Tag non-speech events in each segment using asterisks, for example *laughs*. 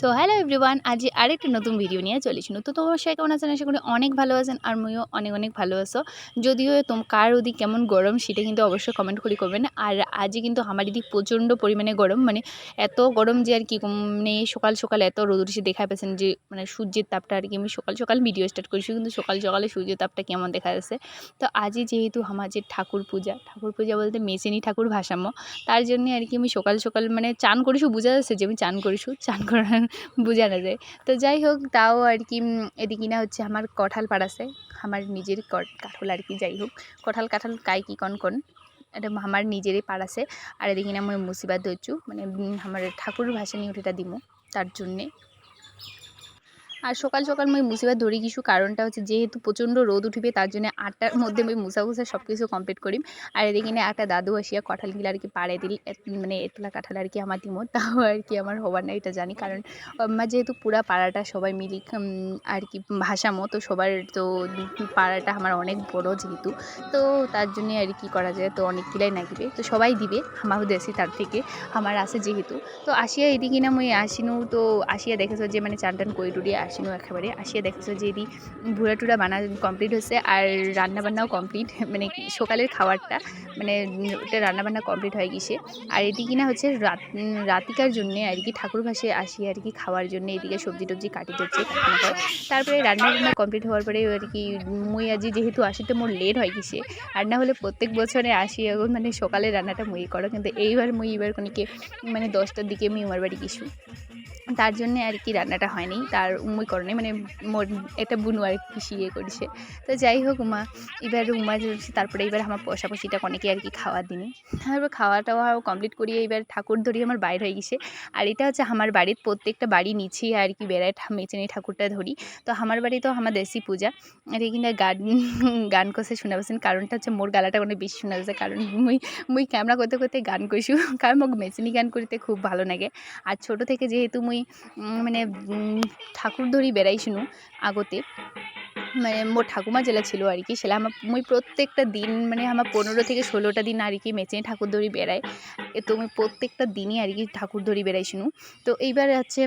So hello everyone আজ আরেকটা নতুন ভিডিও নিয়ে চলেছি তো তোমার সবাই কেমন আছেন? আশা করি অনেক ভালো আছেন আর মইও অনেক অনেক ভালো আছো। যদিও তোম কার ওদিক কেমন গরম সেটা কিন্তু অবশ্যই কমেন্ট করে করবেন। আর আজই কিন্তু আমার দিদি প্রচণ্ড পরিমাণে গরম। মানে এত গরম যে আর কি মানে সকাল সকাল এত রোদ উঠেছে, দেখা পেয়েছেন যে মানে সূর্যের তাপটা আর কি আমি সকাল সকাল ভিডিও স্টার্ট করেছি, কিন্তু সকাল, সকালে সূর্যের তাপটা কেমন দেখা যাচ্ছে। তো আজই যেহেতু আমার যে ঠাকুর পূজা ঠাকুর পূজা বলতে মেচেনি ঠাকুর ভাসাম্য তার জন্য আর কি আমি সকাল সকাল মানে চান করেছি, বোঝা যাচ্ছে যে আমি চান করেছি। চান করার বোঝানো যায়। তো যাই হোক, তাও আর কি এদিকে না হচ্ছে আমার কঠাল পাড়াছে আমার নিজের কাঠল আর কি, যাই হোক। কঠাল, কাঁঠাল কাই কি, কন কন? এটা আমার নিজেরই পাড়াছে আর এদিকে না মই মুসিবাদ হচ্ছু মানে আমার ঠাকুর ভাসানি ওটা দিমু, তার জন্যে। আর সকাল সকাল মই মুছিবার ধরি কিছু কারণটা হচ্ছে যেহেতু প্রচণ্ড রোদ উঠিবে, তার জন্য আটটার মধ্যে মই মুসা মুসা সব কিছু কমপ্লিট করিম। আর এদিকে একটা দাদু আসিয়া কঁঠাল গিলা আর কি পাড়ে দিল মানে এতলা কাঁঠাল আর কি আমার দিমো তাও আর কি আমার হবার না এটা জানি। কারণ আমার যেহেতু পুরা পাড়াটা সবাই মিলি আর কি ভাসামো তো সবার তো পাড়াটা আমার অনেক বড় যেহেতু। তো তার জন্যে আর কি করা যায়, তো অনেক কিলাই নাগিবে তো সবাই দিবে আমারও দেশি তার থেকে, আমার আছে যেহেতু। তো আসিয়া এদিকে না মই আসিনু, তো আসিয়া দেখেছ যে মানে চান টান কই টুরিয়ে আসিনো একেবারে। আসিয়া দেখছ যে এদি ভুড়া টুরা বানা কমপ্লিট হয়েছে আর রান্নাবান্নাও কমপ্লিট *laughs* মানে সকালের খাবারটা মানে ওটা রান্নাবান্না কমপ্লিট হয়ে গেছে। আর এটি কিনা হচ্ছে রাত রাতিকার জন্যে আর কি, ঠাকুর ভাসে আসি আর কি খাওয়ার জন্য এদিকে সবজি টবজি কাটি দিচ্ছে। তারপরে রান্না বান্না কমপ্লিট হওয়ার পরে আর কি, মুই আজি যেহেতু আসিতে মোর লেট হয়ে গেছে। আর না হলে প্রত্যেক বছরে আসি মানে সকালে রান্নাটা মুই করো। কিন্তু এইবার মুই এবার কোনিকে মানে দশটার দিকে মুই আমার বাড়ি গেছু। তার জন্য আর কি রান্নাটা হয়নি। তার উমই করেনি মানে মোর একটা বুনু আর কি ইয়ে করেছে। তো যাই হোক উমা, এবার উমা তারপরে এবার আমার পশাপশিটা অনেকে আর কি খাওয়া দিনে। তারপর খাওয়া টাওয়া কমপ্লিট করিয়ে এবার ঠাকুর ধরিয়ে আমার বাইর হয়ে গেছে। আর এটা হচ্ছে আমার বাড়ির প্রত্যেকটা বাড়ি নিচে আর কি বেড়ায় মেচেনি ঠাকুরটা ধরি। তো আমার বাড়ি তো আমার দেশি পূজা। আর এখানে গান গান কষে শোনা পাচ্ছেন কারণটা হচ্ছে মোর গালাটা অনেক বেশি শোনা যাচ্ছে কারণ মুই মুই ক্যামেরা করতে করতে গান কইসু কারণ মোক মেচিনি গান করতে খুব ভালো লাগে। আর ছোট থেকে যেহেতু মুই মানে ঠাকুর ধরি বেড়াইছিনু আগতে। মানে মোর ঠাকুমা জেলা ছিল আর কি সেটা আমার, মুই প্রত্যেকটা দিন মানে আমার পনেরো থেকে ষোলোটা দিন আর কি মেচে ঠাকুর ধরি বেড়াই। তো আমি প্রত্যেকটা দিনই আর কি ঠাকুর ধরি বেড়াইছিনু। তো এইবার হচ্ছে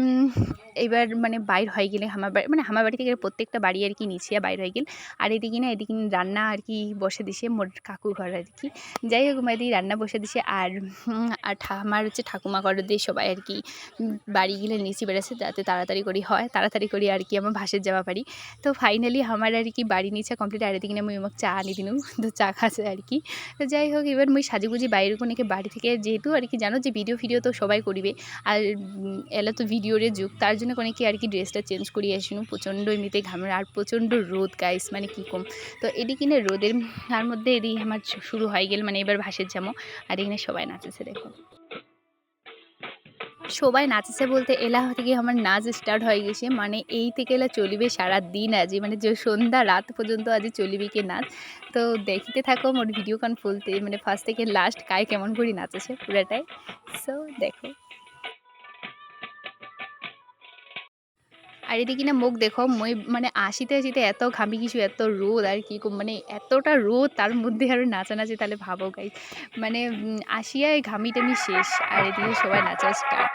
এইবার মানে বাইর হয়ে গেলে আমার বাড়ি মানে আমার বাড়ি থেকে প্রত্যেকটা বাড়ি আর কি নিচিয়া বাইর হয়ে গেল। আর এদিকে না, এদিকে রান্না আর কি বসে দিছে মোর কাকু ঘর আর কি। যাই হোক এদিকে রান্না বসে দিছে আর আর আমার হচ্ছে ঠাকুমা ঘর দিয়ে সবাই আর কি বাড়ি গেলে নিচে বেড়াচ্ছে যাতে তাড়াতাড়ি করি হয়, তাড়াতাড়ি করি আর কি আমার ভাসের যাওয়া পারি তো ফাইনালি আমার আর কি বাড়ি নিচে কমপ্লিট আর এদিকে মুই আমাকে চা আনি দিনু, তো চা খাচ্ছে আর কি। তো যাই হোক, এবার মুই সাজুগুজি বাইরে কোনেকে বাড়ি থেকে, যেহেতু আর কি জানো যে ভিডিও ফিডিও তো সবাই করিবে, আর এলা তো ভিডিওরে যুগ, তার জন্য কোনেকে আর কি ড্রেসটা চেঞ্জ করিয়ে আসিনু, প্রচণ্ড এমনিতে ঘামের, আর প্রচণ্ড রোদ গাইস মানে কী কম। তো এদিকে না রোদের, তার মধ্যে এদিকে আমার শুরু হয়ে গেল মানে এবার ভাসের যাব আর এখানে সবাই নাচেছে দেখো। সবাই নাচেছে বলতে এলা থেকে আমার নাচ স্টার্ট হয়ে গেছে। মানে এই থেকে এলা চলিবে সারা দিন আজি। মানে যে সন্ধ্যা রাত পর্যন্ত আজ চলিবে কি নাচ। তো দেখিতে থাকো মোর ভিডিও কান ফুলতে। মানে ফার্স্ট থেকে লাস্ট কায় কেমন করে নাচেছে, পুরাটাই। সো দেখো। আর এদিকে না মুখ দেখো, মই মানে আসিতে আসিতে এত ঘামি কিছু এত রোদ আর কি মানে এতটা রোদ তার মধ্যে আরও নাচানাচি, তাহলে ভাবো গাই মানে আসিয়ায় ঘামি টামি শেষ, আর এদিকে সবাই নাচা স্টার্ট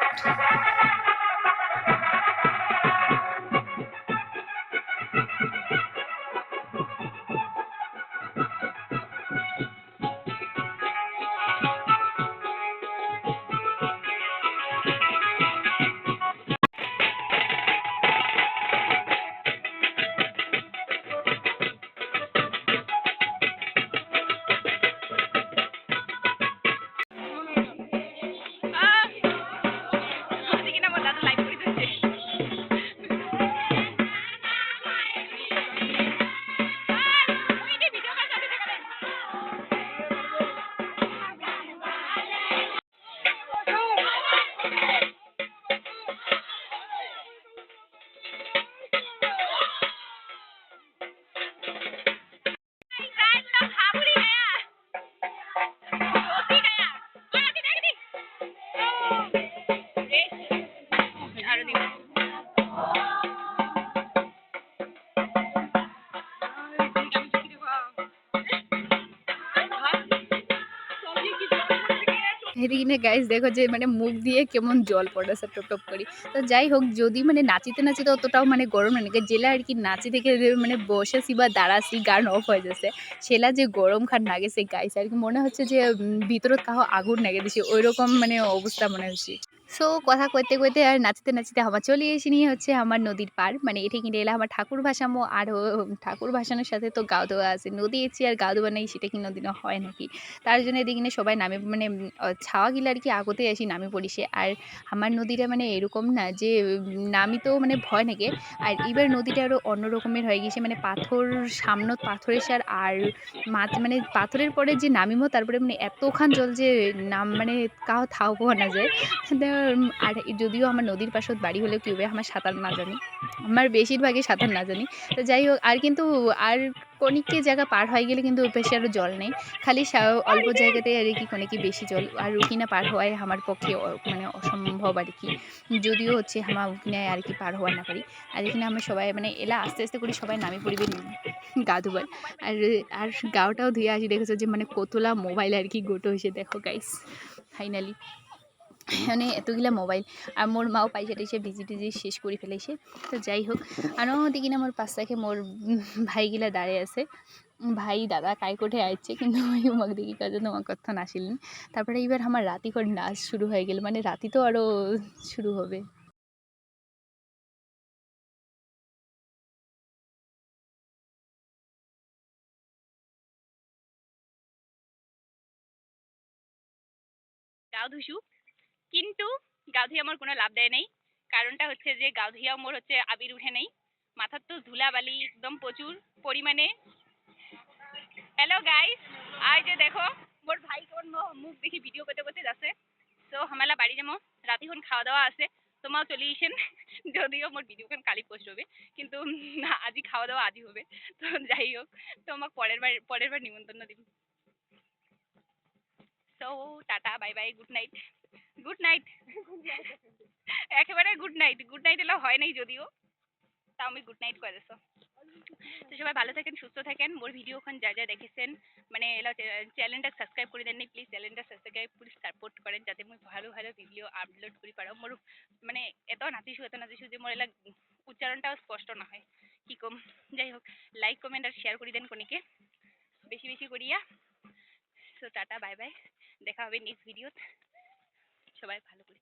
এদিকে না গাইস দেখো যে মানে মুখ দিয়ে কেমন জল পড়েছে, টপ টপ করি। তো যাই হোক, যদি মানে নাচিতে নাচিতে অতটাও মানে গরম না নাকি জেলা আর কি নাচি দেখে মানে বসেছি বা দাঁড়াছি, গান অফ হয়ে যাচ্ছে, সেলা যে গরম খান লাগেছে গাইস আর কি মনে হচ্ছে যে ভিতরে ভিতরত কাহো আগুন লাগে দিছে, ওইরকম মানে অবস্থা মনে হচ্ছে। সো কথা করতে কইতে আর নাচতে নাচতে আমার চলে এসে নিয়ে হচ্ছে আমার নদীর পার মানে এটি কিনে এলে আমার ঠাকুর ভাসামো আর ঠাকুর ভাসানোর সাথে তো গাও দেওয়া আছে। নদী এসেছি আর গাও দেওয়া নেই সেটা কি নদী হয় নাকি? তার জন্য এদিকে সবাই নামে মানে ছাওয়া গিলা আর কি আগতে আসি নামে পড়িছে আর আমার নদীটা মানে এরকম না যে নামি তো মানে ভয় নাকি আর এবার নদীটা আরও অন্য রকমের হয়ে গেছে মানে পাথর সামনত পাথরের সার আর মাছ মানে পাথরের পরে যে নামিমো, তারপরে মানে এতখান জল যে নাম মানে কাউ থাও না যায়। আর যদিও আমার নদীর পাশত বাড়ি হলেও কি হবে আমার সাঁতার না জানি। আমার বেশিরভাগই সাঁতার না জানি। তো যাই হোক, আর কিন্তু আর কণিককে জায়গা পার হয়ে গেলে কিন্তু পাশে আরও জল নেই। খালি অল্প জায়গাতে আর কি কণিকি বেশি জল, আর ওখানে পার হওয়ায় আমার পক্ষে মানে অসম্ভব আর কি। যদিও হচ্ছে আমার ওখানে আর কি পার হওয়া না পারি। আর এখানে আমরা সবাই মানে এলা আস্তে আস্তে করে সবাই নামে পড়িবে গা ধুবার আর আর গাওটাও ধুয়ে আসি, দেখেছ যে মানে কতলা মোবাইল আর কি গোটো হয়েছে, দেখো গাইস ফাইনালি মানে এতগুলা মোবাইল আর মোর মাও পাইছে টাইছে ভিজি টিজি শেষ করে ফেলেছে তো যাই হোক আরও দেখি না মোর পাশ মোর ভাইগিলা দাঁড়িয়ে আছে। ভাই, দাদা, কাই কোঠে আসছে কিন্তু ওই আমাকে দেখি কাজে তোমার কথা আসিলেন তারপরে এবার আমার রাতি করে নাচ শুরু হয়ে গেল মানে রাতি তো আরও শুরু হবে। গাও ধুইছো কিন্তু গাও ধুয়ে আমার কোনো লাভ দেয় নাই। কারণটা হচ্ছে যে গাও ধুইয়াও মোর হচ্ছে আবির উঠে নেই। মাথার তো ধুলা বালি একদম প্রচুর পরিমাণে। হ্যালো গাইস আই যে দেখো, মোর ভাই কোন মুখ দেখি ভিডিও করতে করতে যাচ্ছে। তো হামালা বাড়ি যাব। রাতিখন খাওয়া দাওয়া আছে। তোমাও চলে আসেন যদিও মোর ভিডিওখান কালি পোস্ট হবে। কিন্তু না, আজি খাওয়া দাওয়া আজি হবে। তো যাই হোক, তো পরের বার পরের বার নিমন্ত্রণ দিন so tata bye bye good night good night একেবারে গুড নাইট গুড নাইট এলা হয় নাই যদিও। তাও আমি গুড নাইট করে দিছো। তো সবাই ভালো থাকেন, সুস্থ থাকেন। মোর ভিডিওখন যা যা দেখেছেন মানে এলা চ্যানেলটা সাবস্ক্রাইব করে দেন প্লিজ চ্যানেলটা সাবস্ক্রাইব করে সাপোর্ট করেন যাতে মই ভালো ভালো ভিডিও আপলোড করি পারো। মোর মানে এত নাচিছো এত নাচিছো যে মোর এলা উচ্চারণটাও স্পষ্ট না হয়। কি কম? যাই হোক লাইক কমেন্ট আর শেয়ার করে দেন কোনিকে। বেশি বেশি করিয়া। সো টাটা বাই বাই দেখা হবে নেক্সট ভিডিওত সবাই ভালো করে